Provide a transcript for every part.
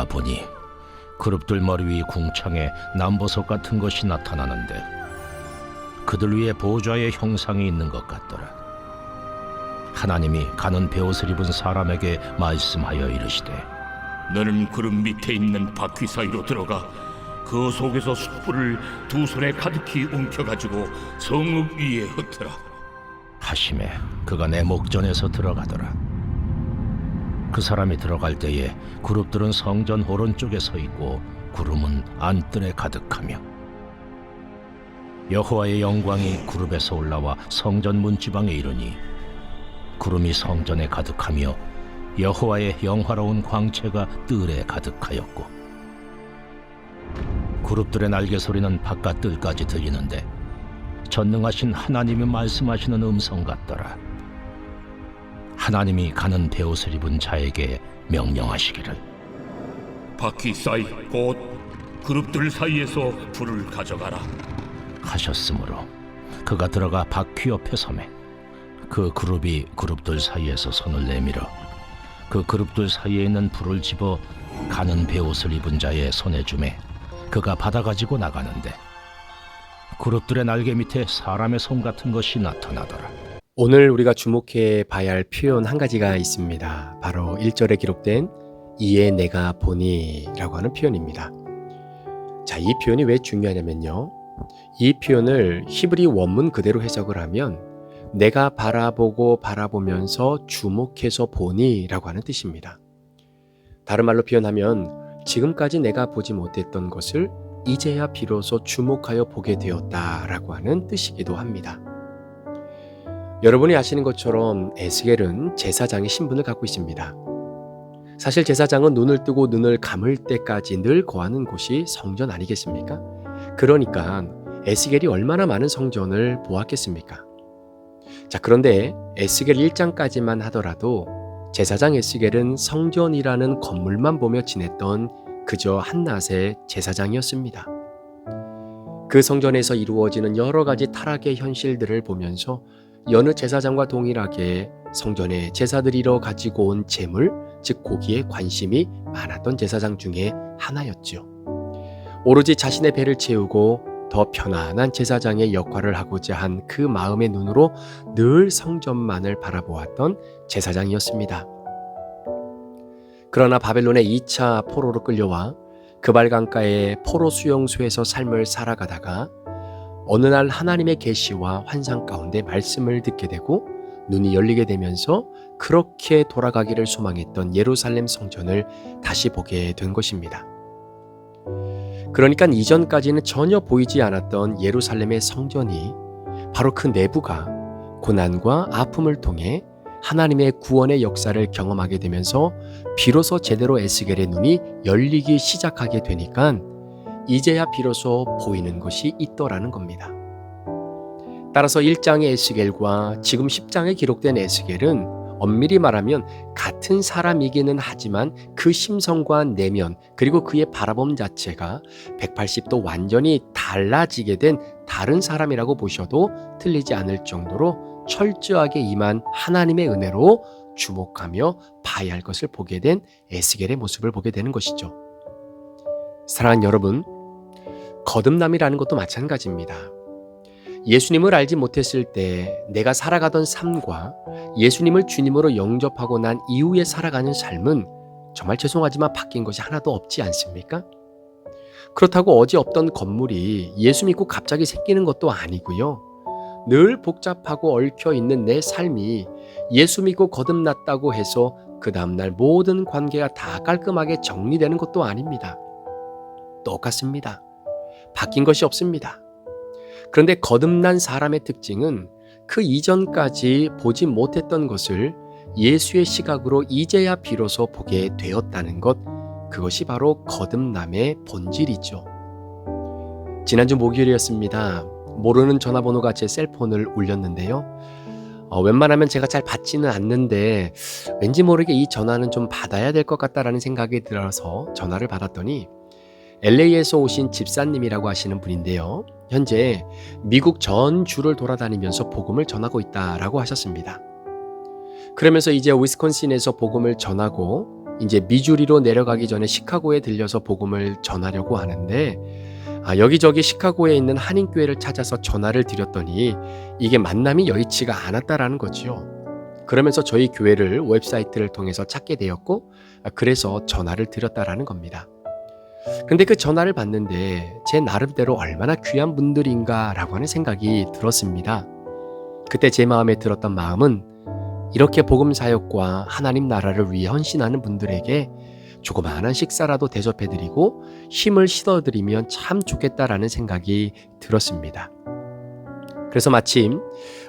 내가 보니 그룹들 머리 위 궁창에 남보석 같은 것이 나타나는데 그들 위에 보좌의 형상이 있는 것 같더라. 하나님이 가는 베옷을 입은 사람에게 말씀하여 이르시되 너는 구름 밑에 있는 바퀴 사이로 들어가 그 속에서 숯불을 두 손에 가득히 움켜가지고 성읍 위에 흩어라. 하심에 그가 내 목전에서 들어가더라. 그 사람이 들어갈 때에 그룹들은 성전 오른쪽에 서 있고 구름은 안뜰에 가득하며 여호와의 영광이 그룹에서 올라와 성전 문지방에 이르니 구름이 성전에 가득하며 여호와의 영화로운 광채가 뜰에 가득하였고 그룹들의 날개 소리는 바깥 뜰까지 들리는데 전능하신 하나님이 말씀하시는 음성 같더라. 하나님이 가는 베옷을 입은 자에게 명령하시기를 바퀴 사이 곧 그룹들 사이에서 불을 가져가라. 하셨으므로 그가 들어가 바퀴 옆에 서매 그 그룹이 그룹들 사이에서 손을 내밀어 그 그룹들 사이에 있는 불을 집어 가는 베옷을 입은 자의 손에 주매 그가 받아 가지고 나가는데 그룹들의 날개 밑에 사람의 손 같은 것이 나타나더라. 오늘 우리가 주목해 봐야 할 표현 한 가지가 있습니다. 바로 1절에 기록된 이에 내가 보니라고 하는 표현입니다. 자, 이 표현이 왜 중요하냐면요. 이 표현을 히브리 원문 그대로 해석을 하면 내가 바라보고 바라보면서 주목해서 보니라고 하는 뜻입니다. 다른 말로 표현하면 지금까지 내가 보지 못했던 것을 이제야 비로소 주목하여 보게 되었다라고 하는 뜻이기도 합니다. 여러분이 아시는 것처럼 에스겔은 제사장의 신분을 갖고 있습니다. 사실 제사장은 눈을 뜨고 눈을 감을 때까지 늘 거하는 곳이 성전 아니겠습니까? 그러니까 에스겔이 얼마나 많은 성전을 보았겠습니까? 자, 그런데 에스겔 1장까지만 하더라도 제사장 에스겔은 성전이라는 건물만 보며 지냈던 그저 한낮의 제사장이었습니다. 그 성전에서 이루어지는 여러 가지 타락의 현실들을 보면서 여느 제사장과 동일하게 성전에 제사드리러 가지고 온 재물, 즉 고기에 관심이 많았던 제사장 중에 하나였지요. 오로지 자신의 배를 채우고 더 편안한 제사장의 역할을 하고자 한 그 마음의 눈으로 늘 성전만을 바라보았던 제사장이었습니다. 그러나 바벨론의 2차 포로로 끌려와 그발강가의 포로 수용소에서 삶을 살아가다가 어느 날 하나님의 계시와 환상 가운데 말씀을 듣게 되고 눈이 열리게 되면서 그렇게 돌아가기를 소망했던 예루살렘 성전을 다시 보게 된 것입니다. 그러니까 이전까지는 전혀 보이지 않았던 예루살렘의 성전이 바로 그 내부가 고난과 아픔을 통해 하나님의 구원의 역사를 경험하게 되면서 비로소 제대로 에스겔의 눈이 열리기 시작하게 되니까 이제야 비로소 보이는 것이 있더라는 겁니다. 따라서 1장의 에스겔과 지금 10장에 기록된 에스겔은 엄밀히 말하면 같은 사람이기는 하지만 그 심성과 내면 그리고 그의 바라봄 자체가 180도 완전히 달라지게 된 다른 사람이라고 보셔도 틀리지 않을 정도로 철저하게 임한 하나님의 은혜로 주목하며 봐야 할 것을 보게 된 에스겔의 모습을 보게 되는 것이죠. 사랑하는 여러분, 거듭남이라는 것도 마찬가지입니다. 예수님을 알지 못했을 때 내가 살아가던 삶과 예수님을 주님으로 영접하고 난 이후에 살아가는 삶은 정말 죄송하지만 바뀐 것이 하나도 없지 않습니까? 그렇다고 어제 없던 건물이 예수 믿고 갑자기 생기는 것도 아니고요. 늘 복잡하고 얽혀 있는 내 삶이 예수 믿고 거듭났다고 해서 그 다음날 모든 관계가 다 깔끔하게 정리되는 것도 아닙니다. 똑같습니다. 바뀐 것이 없습니다. 그런데 거듭난 사람의 특징은 그 이전까지 보지 못했던 것을 예수의 시각으로 이제야 비로소 보게 되었다는 것, 그것이 바로 거듭남의 본질이죠. 지난주 목요일이었습니다. 모르는 전화번호가 제 셀폰을 울렸는데요. 어, 웬만하면 제가 잘 받지는 않는데 왠지 모르게 이 전화는 좀 받아야 될 것 같다라는 생각이 들어서 전화를 받았더니 LA에서 오신 집사님이라고 하시는 분인데요. 현재 미국 전 주를 돌아다니면서 복음을 전하고 있다라고 하셨습니다. 그러면서 이제 위스콘신에서 복음을 전하고 이제 미주리로 내려가기 전에 시카고에 들려서 복음을 전하려고 하는데 아, 여기저기 시카고에 있는 한인교회를 찾아서 전화를 드렸더니 이게 만남이 여의치가 않았다라는 거지요. 그러면서 저희 교회를 웹사이트를 통해서 찾게 되었고 아, 그래서 전화를 드렸다라는 겁니다. 근데 그 전화를 받는데 제 나름대로 얼마나 귀한 분들인가라고 하는 생각이 들었습니다. 그때 제 마음에 들었던 마음은 이렇게 복음 사역과 하나님 나라를 위해 헌신하는 분들에게 조그마한 식사라도 대접해드리고 힘을 실어드리면 참 좋겠다라는 생각이 들었습니다. 그래서 마침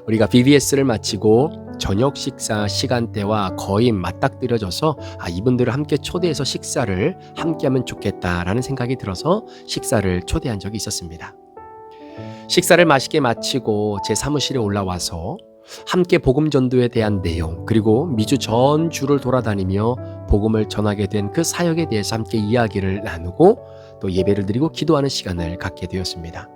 우리가 BBS를 마치고 저녁 식사 시간대와 거의 맞닥뜨려져서 아, 이분들을 함께 초대해서 식사를 함께 하면 좋겠다라는 생각이 들어서 식사를 초대한 적이 있었습니다. 식사를 맛있게 마치고 제 사무실에 올라와서 함께 복음 전도에 대한 내용 그리고 미주 전 주를 돌아다니며 복음을 전하게 된 그 사역에 대해서 함께 이야기를 나누고 또 예배를 드리고 기도하는 시간을 갖게 되었습니다.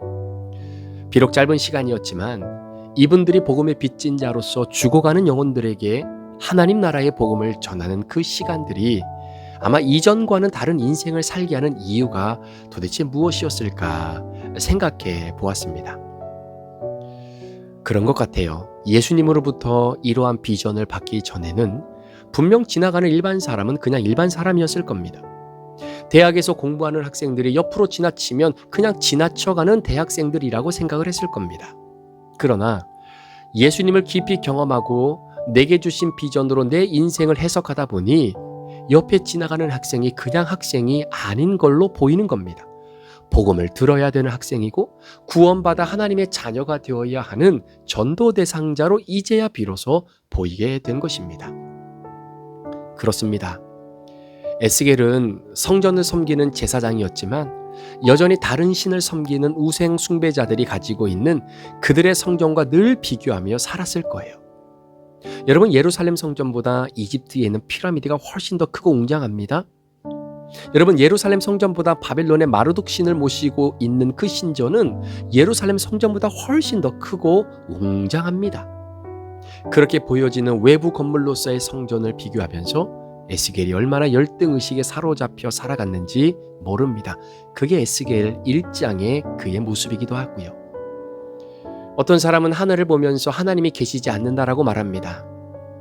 비록 짧은 시간이었지만 이분들이 복음의 빚진 자로서 죽어가는 영혼들에게 하나님 나라의 복음을 전하는 그 시간들이 아마 이전과는 다른 인생을 살게 하는 이유가 도대체 무엇이었을까 생각해 보았습니다. 그런 것 같아요. 예수님으로부터 이러한 비전을 받기 전에는 분명 지나가는 일반 사람은 그냥 일반 사람이었을 겁니다. 대학에서 공부하는 학생들이 옆으로 지나치면 그냥 지나쳐가는 대학생들이라고 생각을 했을 겁니다. 그러나 예수님을 깊이 경험하고 내게 주신 비전으로 내 인생을 해석하다 보니 옆에 지나가는 학생이 그냥 학생이 아닌 걸로 보이는 겁니다. 복음을 들어야 되는 학생이고 구원받아 하나님의 자녀가 되어야 하는 전도 대상자로 이제야 비로소 보이게 된 것입니다. 그렇습니다. 에스겔은 성전을 섬기는 제사장이었지만 여전히 다른 신을 섬기는 우생 숭배자들이 가지고 있는 그들의 성전과 늘 비교하며 살았을 거예요. 여러분 예루살렘 성전보다 이집트에 있는 피라미드가 훨씬 더 크고 웅장합니다. 여러분 예루살렘 성전보다 바벨론의 마르둑 신을 모시고 있는 그 신전은 예루살렘 성전보다 훨씬 더 크고 웅장합니다. 그렇게 보여지는 외부 건물로서의 성전을 비교하면서 에스겔이 얼마나 열등 의식에 사로잡혀 살아갔는지 모릅니다. 그게 에스겔 1장의 그의 모습이기도 하고요. 어떤 사람은 하늘을 보면서 하나님이 계시지 않는다라고 말합니다.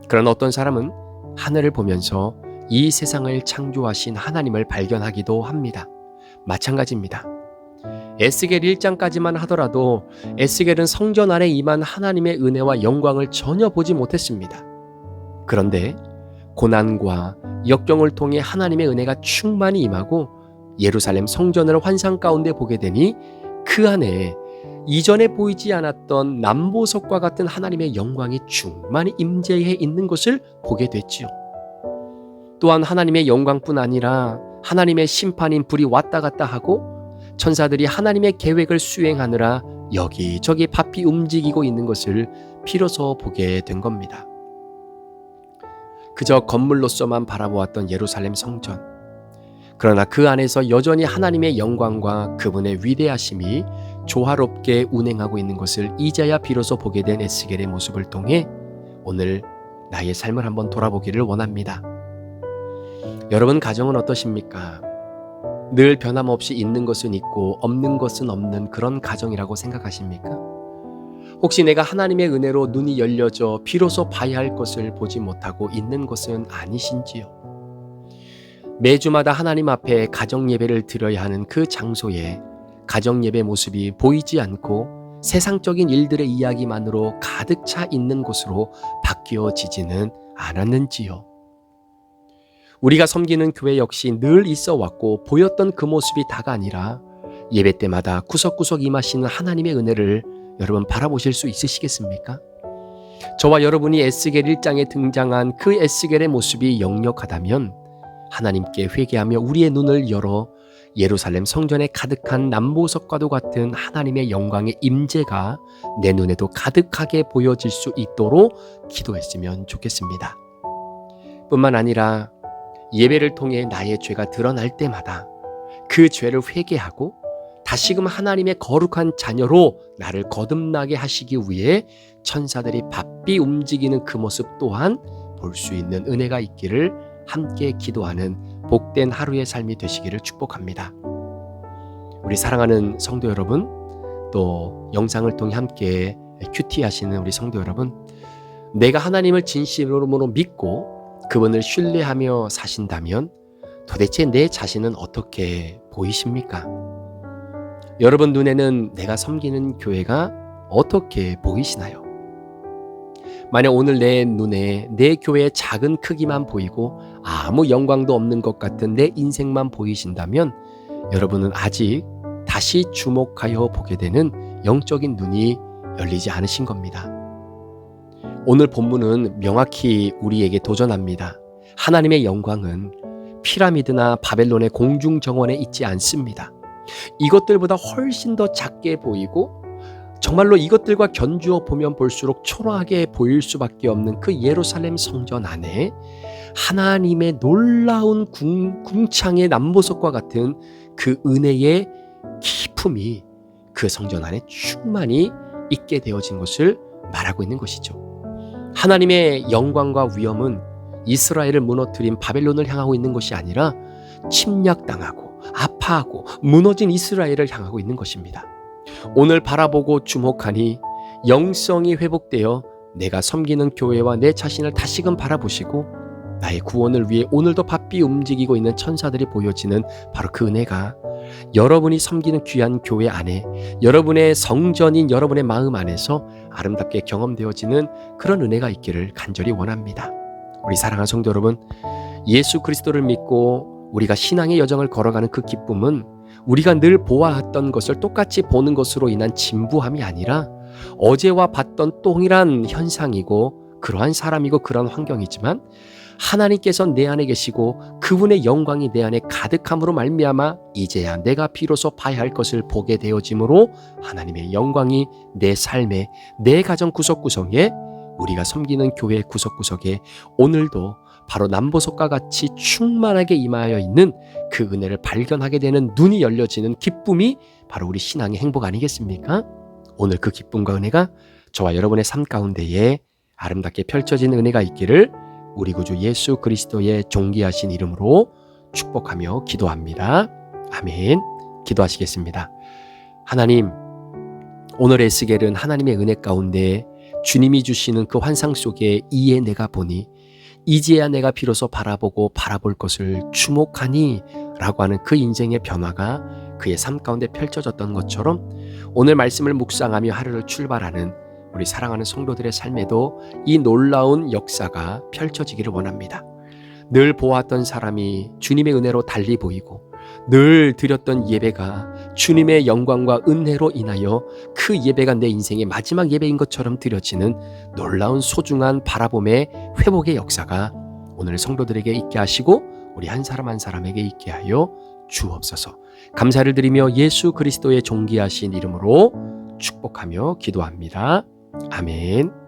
그러나 어떤 사람은 하늘을 보면서 이 세상을 창조하신 하나님을 발견하기도 합니다. 마찬가지입니다. 에스겔 1장까지만 하더라도 에스겔은 성전 안에 임한 하나님의 은혜와 영광을 전혀 보지 못했습니다. 그런데 고난과 역경을 통해 하나님의 은혜가 충만히 임하고 예루살렘 성전을 환상 가운데 보게 되니 그 안에 이전에 보이지 않았던 남보석과 같은 하나님의 영광이 충만히 임재해 있는 것을 보게 됐지요. 또한 하나님의 영광뿐 아니라 하나님의 심판인 불이 왔다 갔다 하고 천사들이 하나님의 계획을 수행하느라 여기저기 바삐 움직이고 있는 것을 비로소 보게 된 겁니다. 그저 건물로서만 바라보았던 예루살렘 성전. 그러나 그 안에서 여전히 하나님의 영광과 그분의 위대하심이 조화롭게 운행하고 있는 것을 이제야 비로소 보게 된 에스겔의 모습을 통해 오늘 나의 삶을 한번 돌아보기를 원합니다. 여러분 가정은 어떠십니까? 늘 변함없이 있는 것은 있고 없는 것은 없는 그런 가정이라고 생각하십니까? 혹시 내가 하나님의 은혜로 눈이 열려져 비로소 봐야 할 것을 보지 못하고 있는 것은 아니신지요? 매주마다 하나님 앞에 가정 예배를 드려야 하는 그 장소에 가정 예배 모습이 보이지 않고 세상적인 일들의 이야기만으로 가득 차 있는 곳으로 바뀌어지지는 않았는지요? 우리가 섬기는 교회 역시 늘 있어 왔고 보였던 그 모습이 다가 아니라 예배 때마다 구석구석 임하시는 하나님의 은혜를 여러분 바라보실 수 있으시겠습니까? 저와 여러분이 에스겔 1장에 등장한 그 에스겔의 모습이 역력하다면 하나님께 회개하며 우리의 눈을 열어 예루살렘 성전에 가득한 남보석과도 같은 하나님의 영광의 임재가 내 눈에도 가득하게 보여질 수 있도록 기도했으면 좋겠습니다. 뿐만 아니라 예배를 통해 나의 죄가 드러날 때마다 그 죄를 회개하고 다시금 하나님의 거룩한 자녀로 나를 거듭나게 하시기 위해 천사들이 바삐 움직이는 그 모습 또한 볼 수 있는 은혜가 있기를 함께 기도하는 복된 하루의 삶이 되시기를 축복합니다. 우리 사랑하는 성도 여러분, 또 영상을 통해 함께 큐티 하시는 우리 성도 여러분, 내가 하나님을 진심으로 믿고 그분을 신뢰하며 사신다면 도대체 내 자신은 어떻게 보이십니까? 여러분 눈에는 내가 섬기는 교회가 어떻게 보이시나요? 만약 오늘 내 눈에 내 교회의 작은 크기만 보이고 아무 영광도 없는 것 같은 내 인생만 보이신다면 여러분은 아직 다시 주목하여 보게 되는 영적인 눈이 열리지 않으신 겁니다. 오늘 본문은 명확히 우리에게 도전합니다. 하나님의 영광은 피라미드나 바벨론의 공중 정원에 있지 않습니다. 이것들보다 훨씬 더 작게 보이고 정말로 이것들과 견주어 보면 볼수록 초라하게 보일 수밖에 없는 그 예루살렘 성전 안에 하나님의 놀라운 궁, 궁창의 남보석과 같은 그 은혜의 기품이 그 성전 안에 충만히 있게 되어진 것을 말하고 있는 것이죠. 하나님의 영광과 위엄은 이스라엘을 무너뜨린 바벨론을 향하고 있는 것이 아니라 침략당하고 아파하고 무너진 이스라엘을 향하고 있는 것입니다. 오늘 바라보고 주목하니 영성이 회복되어 내가 섬기는 교회와 내 자신을 다시금 바라보시고 나의 구원을 위해 오늘도 바삐 움직이고 있는 천사들이 보여지는 바로 그 은혜가 여러분이 섬기는 귀한 교회 안에 여러분의 성전인 여러분의 마음 안에서 아름답게 경험되어지는 그런 은혜가 있기를 간절히 원합니다. 우리 사랑하는 성도 여러분, 예수 그리스도를 믿고 우리가 신앙의 여정을 걸어가는 그 기쁨은 우리가 늘 보아왔던 것을 똑같이 보는 것으로 인한 진부함이 아니라 어제와 봤던 동일한 현상이고 그러한 사람이고 그런 환경이지만 하나님께서 내 안에 계시고 그분의 영광이 내 안에 가득함으로 말미암아 이제야 내가 비로소 봐야 할 것을 보게 되어짐으로 하나님의 영광이 내 삶에 내 가정 구석구석에 우리가 섬기는 교회 구석구석에 오늘도 바로 남보석과 같이 충만하게 임하여 있는 그 은혜를 발견하게 되는 눈이 열려지는 기쁨이 바로 우리 신앙의 행복 아니겠습니까? 오늘 그 기쁨과 은혜가 저와 여러분의 삶 가운데에 아름답게 펼쳐진 은혜가 있기를 우리 구주 예수 그리스도의 존귀하신 이름으로 축복하며 기도합니다. 아멘. 기도하시겠습니다. 하나님, 오늘 에스겔은 하나님의 은혜 가운데 주님이 주시는 그 환상 속에 이에 내가 보니 이제야 내가 비로소 바라보고 바라볼 것을 주목하니 라고 하는 그 인생의 변화가 그의 삶 가운데 펼쳐졌던 것처럼 오늘 말씀을 묵상하며 하루를 출발하는 우리 사랑하는 성도들의 삶에도 이 놀라운 역사가 펼쳐지기를 원합니다. 늘 보았던 사람이 주님의 은혜로 달리 보이고 늘 드렸던 예배가 주님의 영광과 은혜로 인하여 그 예배가 내 인생의 마지막 예배인 것처럼 드려지는 놀라운 소중한 바라봄의 회복의 역사가 오늘 성도들에게 있게 하시고 우리 한 사람 한 사람에게 있게 하여 주옵소서. 감사를 드리며 예수 그리스도의 존귀하신 이름으로 축복하며 기도합니다. 아멘.